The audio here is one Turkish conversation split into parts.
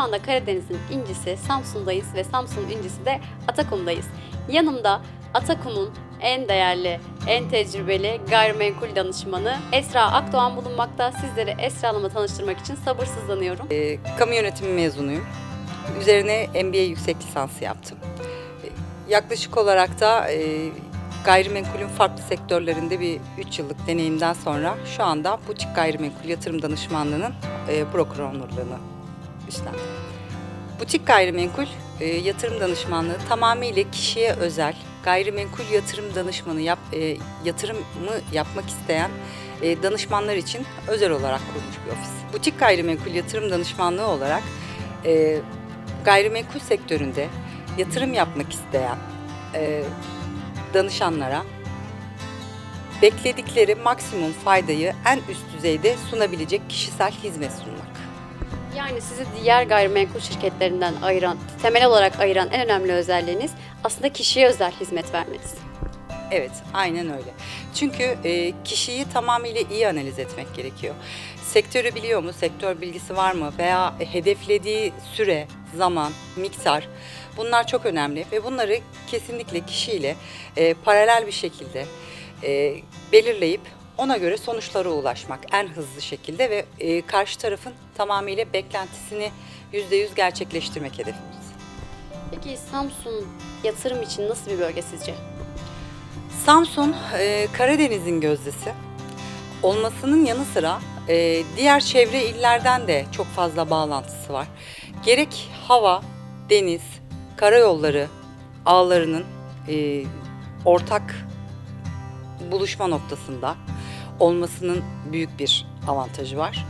anda Karadeniz'in incisi Samsun'dayız ve Samsun'un incisi de Atakum'dayız. Yanımda Atakum'un en değerli, en tecrübeli gayrimenkul danışmanı Esra Akdoğan bulunmakta. Sizleri Esra Hanım'la tanıştırmak için sabırsızlanıyorum. E, kamu yönetimi mezunuyum. Üzerine MBA yüksek lisansı yaptım. E, yaklaşık olarak da e, gayrimenkulün farklı sektörlerinde bir 3 yıllık deneyimden sonra şu anda butik gayrimenkul yatırım danışmanlığının e, broker onurluğunu üstlendim. Butik gayrimenkul e, yatırım danışmanlığı tamamıyla kişiye özel gayrimenkul yatırım danışmanı yap, e, yatırımı yapmak isteyen e, danışmanlar için özel olarak kurulmuş bir ofis. Butik gayrimenkul yatırım danışmanlığı olarak e, gayrimenkul sektöründe yatırım yapmak isteyen e, danışanlara bekledikleri maksimum faydayı en üst düzeyde sunabilecek kişisel hizmet sunmak. Yani sizi diğer gayrimenkul şirketlerinden ayıran, temel olarak ayıran en önemli özelliğiniz aslında kişiye özel hizmet vermeniz. Evet, aynen öyle. Çünkü e, kişiyi tamamıyla iyi analiz etmek gerekiyor. Sektörü biliyor mu, sektör bilgisi var mı veya hedeflediği süre, zaman, miktar bunlar çok önemli ve bunları kesinlikle kişiyle e, paralel bir şekilde e, belirleyip ona göre sonuçlara ulaşmak en hızlı şekilde ve e, karşı tarafın tamamıyla beklentisini yüzde yüz gerçekleştirmek hedefimiz. Peki Samsun yatırım için nasıl bir bölge sizce? Samsun e, Karadeniz'in gözdesi olmasının yanı sıra e, diğer çevre illerden de çok fazla bağlantısı var. Gerek hava, deniz, karayolları ağlarının e, ortak buluşma noktasında olmasının büyük bir avantajı var.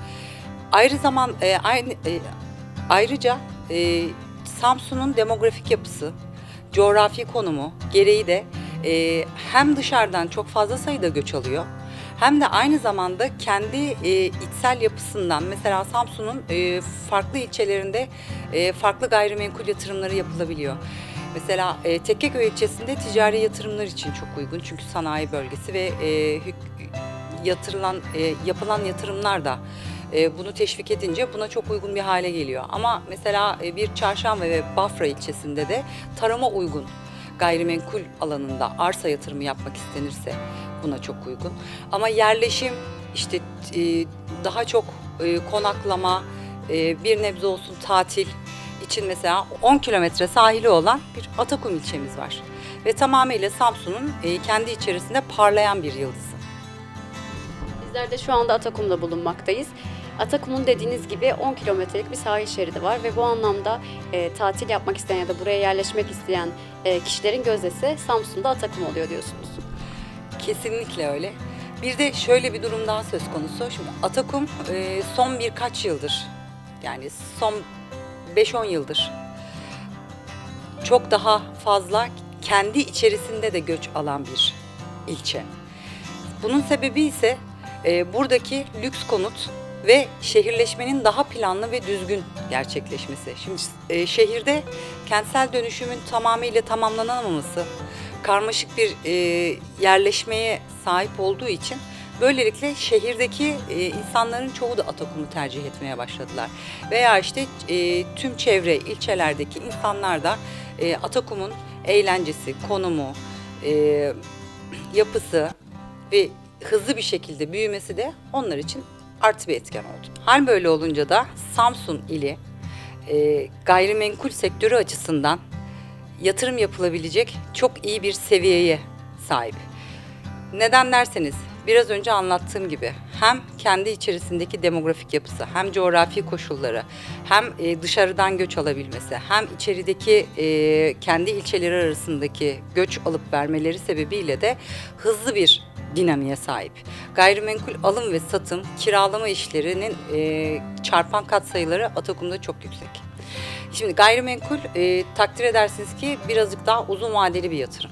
Ayrı zaman e, aynı e, ayrıca e, Samsun'un demografik yapısı, coğrafi konumu gereği de e, hem dışarıdan çok fazla sayıda göç alıyor hem de aynı zamanda kendi e, içsel yapısından mesela Samsun'un e, farklı ilçelerinde e, farklı gayrimenkul yatırımları yapılabiliyor. Mesela e, Tekkeköy ilçesinde ticari yatırımlar için çok uygun çünkü sanayi bölgesi ve e, yatırılan e, yapılan yatırımlar da e, bunu teşvik edince buna çok uygun bir hale geliyor. Ama mesela e, bir Çarşamba ve Bafra ilçesinde de tarıma uygun gayrimenkul alanında arsa yatırımı yapmak istenirse buna çok uygun. Ama yerleşim işte e, daha çok e, konaklama, e, bir nebze olsun tatil için mesela 10 kilometre sahili olan bir Atakum ilçemiz var. Ve tamamıyla Samsun'un e, kendi içerisinde parlayan bir yıldızı. Bizler de şu anda Atakum'da bulunmaktayız. Atakum'un dediğiniz gibi 10 kilometrelik bir sahil şeridi var ve bu anlamda e, tatil yapmak isteyen ya da buraya yerleşmek isteyen e, kişilerin gözdesi Samsun'da Atakum oluyor diyorsunuz. Kesinlikle öyle. Bir de şöyle bir durum daha söz konusu. Şimdi Atakum e, son birkaç yıldır yani son 5-10 yıldır çok daha fazla kendi içerisinde de göç alan bir ilçe. Bunun sebebi ise e, buradaki lüks konut ve şehirleşmenin daha planlı ve düzgün gerçekleşmesi. Şimdi e, şehirde kentsel dönüşümün tamamıyla tamamlanamaması, karmaşık bir e, yerleşmeye sahip olduğu için böylelikle şehirdeki e, insanların çoğu da Atakum'u tercih etmeye başladılar. Veya işte e, tüm çevre ilçelerdeki insanlar da e, Atakum'un eğlencesi, konumu, e, yapısı ve hızlı bir şekilde büyümesi de onlar için artı bir etken oldu. Hal böyle olunca da Samsun ili e, gayrimenkul sektörü açısından yatırım yapılabilecek çok iyi bir seviyeye sahip. Neden derseniz biraz önce anlattığım gibi hem kendi içerisindeki demografik yapısı hem coğrafi koşulları hem e, dışarıdan göç alabilmesi hem içerideki e, kendi ilçeleri arasındaki göç alıp vermeleri sebebiyle de hızlı bir dinamiğe sahip. Gayrimenkul alım ve satım, kiralama işlerinin e, çarpan katsayıları Atakum'da çok yüksek. Şimdi gayrimenkul e, takdir edersiniz ki birazcık daha uzun vadeli bir yatırım.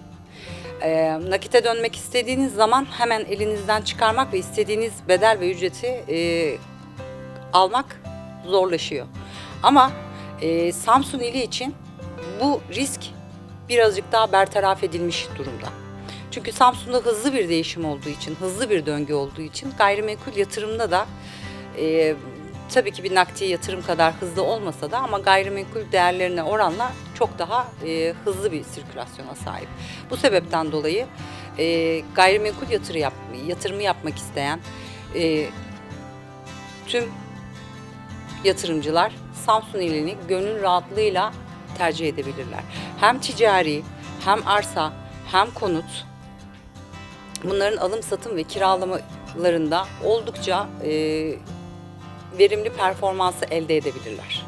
E, nakite dönmek istediğiniz zaman hemen elinizden çıkarmak ve istediğiniz bedel ve ücreti e, almak zorlaşıyor. Ama e, Samsun ili için bu risk birazcık daha bertaraf edilmiş durumda. Çünkü Samsun'da hızlı bir değişim olduğu için, hızlı bir döngü olduğu için gayrimenkul yatırımda da e, tabii ki bir nakdi yatırım kadar hızlı olmasa da ama gayrimenkul değerlerine oranla çok daha e, hızlı bir sirkülasyona sahip. Bu sebepten dolayı e, gayrimenkul yatırı yap, yatırımı yapmak isteyen e, tüm yatırımcılar Samsun ilini gönül rahatlığıyla tercih edebilirler. Hem ticari, hem arsa, hem konut bunların alım satım ve kiralamalarında oldukça e, verimli performansı elde edebilirler.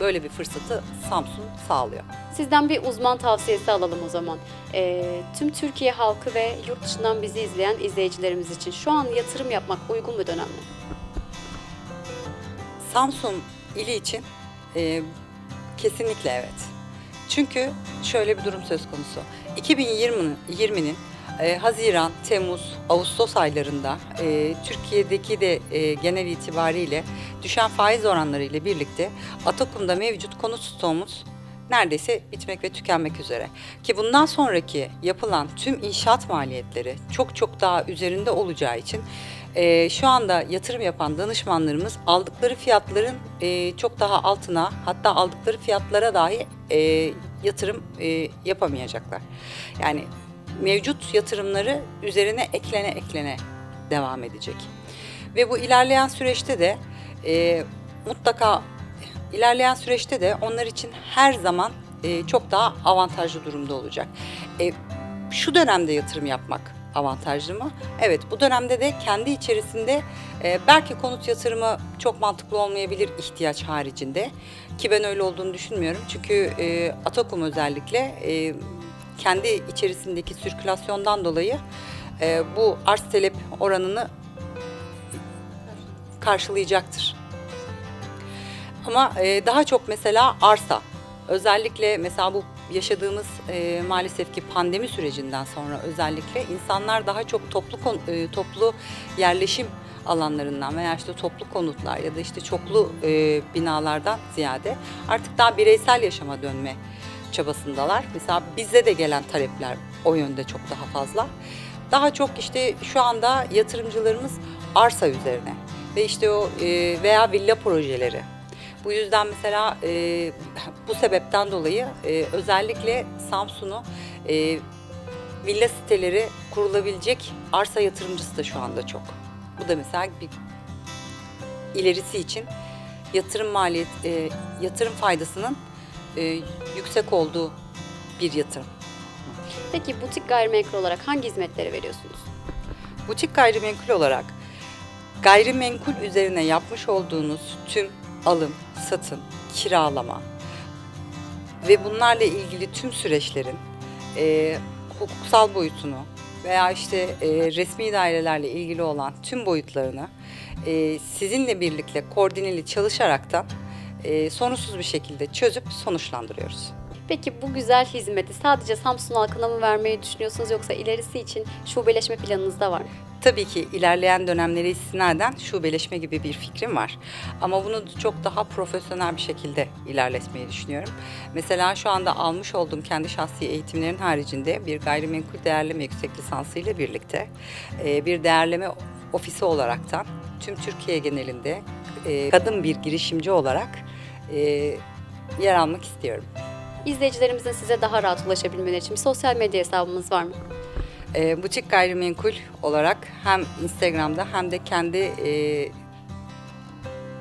Böyle bir fırsatı Samsun sağlıyor. Sizden bir uzman tavsiyesi alalım o zaman. Ee, tüm Türkiye halkı ve yurt dışından bizi izleyen izleyicilerimiz için şu an yatırım yapmak uygun bir dönem mi? Samsun ili için e, kesinlikle evet. Çünkü şöyle bir durum söz konusu. 2020'nin 20'nin e, Haziran, Temmuz, Ağustos aylarında e, Türkiye'deki de e, genel itibariyle düşen faiz oranları ile birlikte Atakum'da mevcut konut stoğumuz neredeyse bitmek ve tükenmek üzere. Ki bundan sonraki yapılan tüm inşaat maliyetleri çok çok daha üzerinde olacağı için e, şu anda yatırım yapan danışmanlarımız aldıkları fiyatların e, çok daha altına hatta aldıkları fiyatlara dahi e, yatırım e, yapamayacaklar. Yani mevcut yatırımları üzerine eklene eklene devam edecek. Ve bu ilerleyen süreçte de e, mutlaka ilerleyen süreçte de onlar için her zaman e, çok daha avantajlı durumda olacak. E, şu dönemde yatırım yapmak avantajlı mı? Evet bu dönemde de kendi içerisinde e, belki konut yatırımı çok mantıklı olmayabilir ihtiyaç haricinde. Ki ben öyle olduğunu düşünmüyorum. Çünkü e, Atakum özellikle e, kendi içerisindeki sirkülasyondan dolayı e, bu arz talep oranını karşılayacaktır. Ama e, daha çok mesela arsa. Özellikle mesela bu yaşadığımız e, maalesef ki pandemi sürecinden sonra özellikle insanlar daha çok toplu e, toplu yerleşim alanlarından veya işte toplu konutlar ya da işte çoklu e, binalardan ziyade artık daha bireysel yaşama dönme çabasındalar. Mesela bize de gelen talepler o yönde çok daha fazla. Daha çok işte şu anda yatırımcılarımız arsa üzerine ve işte o e, veya villa projeleri. Bu yüzden mesela e, bu sebepten dolayı e, özellikle Samsun'u villa siteleri kurulabilecek arsa yatırımcısı da şu anda çok. Bu da mesela bir ilerisi için yatırım maliyet yatırım faydasının e, yüksek olduğu bir yatırım. Peki butik gayrimenkul olarak hangi hizmetleri veriyorsunuz? Butik gayrimenkul olarak gayrimenkul üzerine yapmış olduğunuz tüm alım, satım, kiralama ve bunlarla ilgili tüm süreçlerin e, hukuksal boyutunu veya işte e, resmi dairelerle ilgili olan tüm boyutlarını e, sizinle birlikte koordineli çalışaraktan e, sorunsuz bir şekilde çözüp sonuçlandırıyoruz. Peki bu güzel hizmeti sadece Samsun halkına mı vermeyi düşünüyorsunuz yoksa ilerisi için şubeleşme planınız da var mı? Tabii ki ilerleyen dönemlere istinaden şubeleşme gibi bir fikrim var. Ama bunu çok daha profesyonel bir şekilde ilerletmeyi düşünüyorum. Mesela şu anda almış olduğum kendi şahsi eğitimlerin haricinde bir gayrimenkul değerleme yüksek lisansı ile birlikte e, bir değerleme ofisi olaraktan tüm Türkiye genelinde e, kadın bir girişimci olarak e, yer almak istiyorum. İzleyicilerimizin size daha rahat ulaşabilmeleri için bir sosyal medya hesabımız var mı? E, butik gayrimenkul olarak hem Instagram'da hem de kendi e,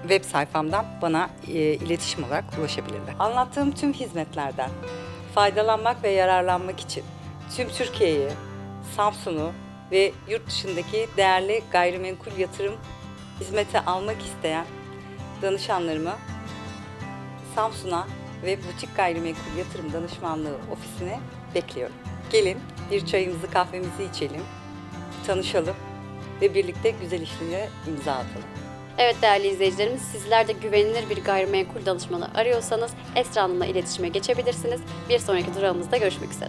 web sayfamdan bana e, iletişim olarak ulaşabilirler. Anlattığım tüm hizmetlerden faydalanmak ve yararlanmak için tüm Türkiye'yi, Samsun'u ve yurt dışındaki değerli gayrimenkul yatırım hizmeti almak isteyen danışanlarımı Samsun'a ve Butik Gayrimenkul Yatırım Danışmanlığı ofisine bekliyorum. Gelin bir çayımızı kahvemizi içelim, tanışalım ve birlikte güzel işlere imza atalım. Evet değerli izleyicilerimiz sizler de güvenilir bir gayrimenkul danışmanı arıyorsanız Esra Hanım'la iletişime geçebilirsiniz. Bir sonraki durağımızda görüşmek üzere.